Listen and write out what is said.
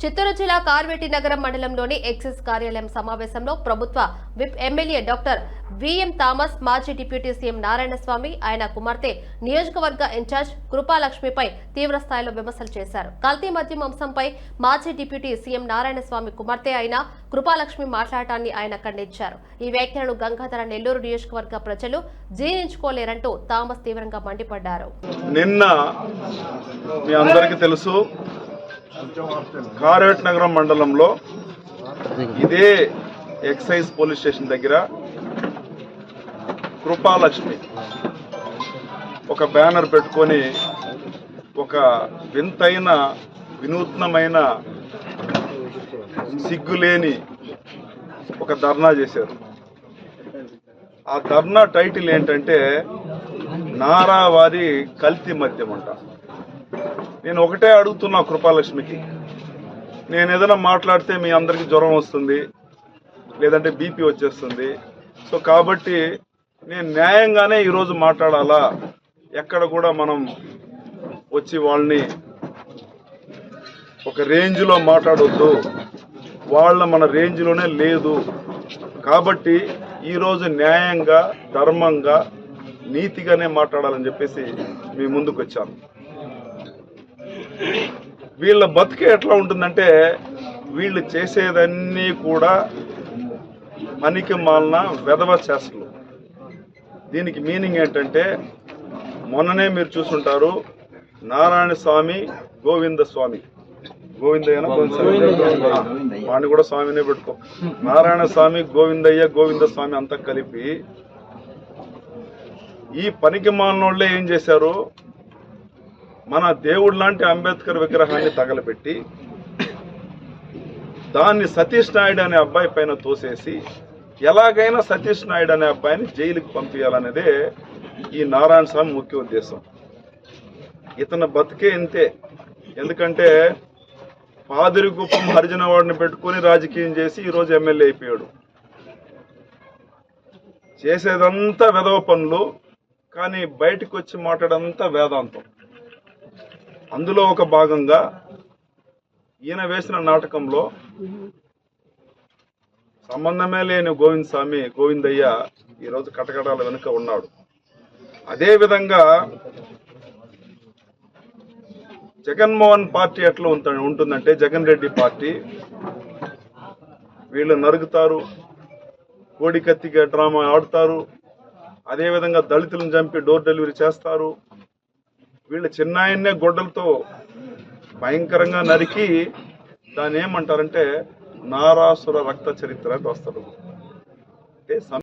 చిత్తూరు జిల్లా కార్వేటి నగరం మండలంలోని ఎక్సైజ్ కార్యాలయం సమావేశంలో ప్రభుత్వ whip MLA doctor VM Thomas మాజీ డిప్యూటీ సీఎం నారాయణస్వామి ఆయన కుమార్తె నియోజకవర్గ ఇన్ఛార్జ్ కృపాలక్ష్మిపై తీవ్ర స్థాయిలో విమర్శలు చేశారు. కల్తీ మద్యం అంశంపై మాజీ డిప్యూటీ సీఎం నారాయణస్వామి కుమార్తె అయిన కృపాలక్ష్మి మాట్లాడటాన్ని ఆయన ఖండించారు. ఈ వ్యాఖ్యలను గంగాధర నెల్లూరు నియోజకవర్గ ప్రజలు జీర్ణించుకోలేరంటూ థామస్ తీవ్రంగా మండిపడ్డారు. నిన్న మీ అందరికీ తెలుసు కారేట్ నగరం మండలంలో ఇదే ఎక్సైజ్ పోలీస్ స్టేషన్ దగ్గర కృపాలక్ష్మి ఒక బ్యానర్ పెట్టుకొని ఒక వింతైన వినూత్నమైన సిగ్గులేని ఒక ధర్నా చేశారు. ఆ ధర్నా టైటిల్ ఏంటంటే నారావారి కల్తీ మద్యం అంట. నేను ఒకటే అడుగుతున్నా కృపాలక్ష్మికి. నేను ఏదైనా మాట్లాడితే మీ అందరికీ జ్వరం వస్తుంది లేదంటే బీపీ వచ్చేస్తుంది. సో కాబట్టి నేను న్యాయంగానే ఈరోజు మాట్లాడాలా? ఎక్కడ కూడా మనం వచ్చి వాళ్ళని ఒక రేంజ్లో మాట్లాడొద్దు. వాళ్ళ మన రేంజ్లోనే లేదు. కాబట్టి ఈరోజు న్యాయంగా ధర్మంగా నీతిగానే మాట్లాడాలని చెప్పేసి మీ ముందుకు వచ్చాను వీళ్ళ బతికే ఎట్లా ఉంటుందంటే వీళ్ళు చేసేదన్నీ కూడా పనికి మాలిన వెధవ చేష్టలు దీనికి మీనింగ్ ఏంటంటే మొన్ననే మీరు చూసుంటారు నారాయణ స్వామి గోవింద స్వామి. గోవిందయ్యన వాడిని కూడా స్వామినే పెట్టుకో. నారాయణ స్వామి గోవిందయ్య గోవింద స్వామి అంతా కలిపి ఈ పనికి మాలినోళ్ళే ఏం చేశారు? మన దేవుడు లాంటి అంబేద్కర్ విగ్రహాన్ని తగలబెట్టి దాన్ని సతీష్ నాయుడు అనే అబ్బాయి పైన తోసేసి ఎలాగైనా సతీష్ నాయుడు అనే అబ్బాయిని జైలుకి పంపించాలనేదే ఈ నారాయణ స్వామి ముఖ్య ఉద్దేశం. ఇతను బతికే ఇంతే. ఎందుకంటే పాదిరి గుప్పం హరిజన వాడిని పెట్టుకొని రాజకీయం చేసి ఈరోజు ఎమ్మెల్యే అయిపోయాడు. చేసేదంతా వెధవ పనులు కానీ బయటకు వచ్చి మాట్లాడంతా వేదాంతం. అందులో ఒక భాగంగా ఈయన వేసిన నాటకంలో సంబంధమే లేని గోవింద్ స్వామి గోవిందయ్య ఈరోజు కటకటాల వెనుక ఉన్నాడు. అదేవిధంగా జగన్మోహన్ పార్టీ ఎట్లా ఉంట- ఉంటుందంటే జగన్ రెడ్డి పార్టీ వీళ్ళు నరుగుతారు కోడికత్తిగా డ్రామా ఆడుతారు అదేవిధంగా దళితులను చంపి డోర్ డెలివరీ చేస్తారు వీళ్ళు చిన్నాయన్నే గొడ్డలతో భయంకరంగా నరికి దాన్ని ఏమంటారంటే నారాసుర రక్త చరిత్ర అని వస్తారు అంటే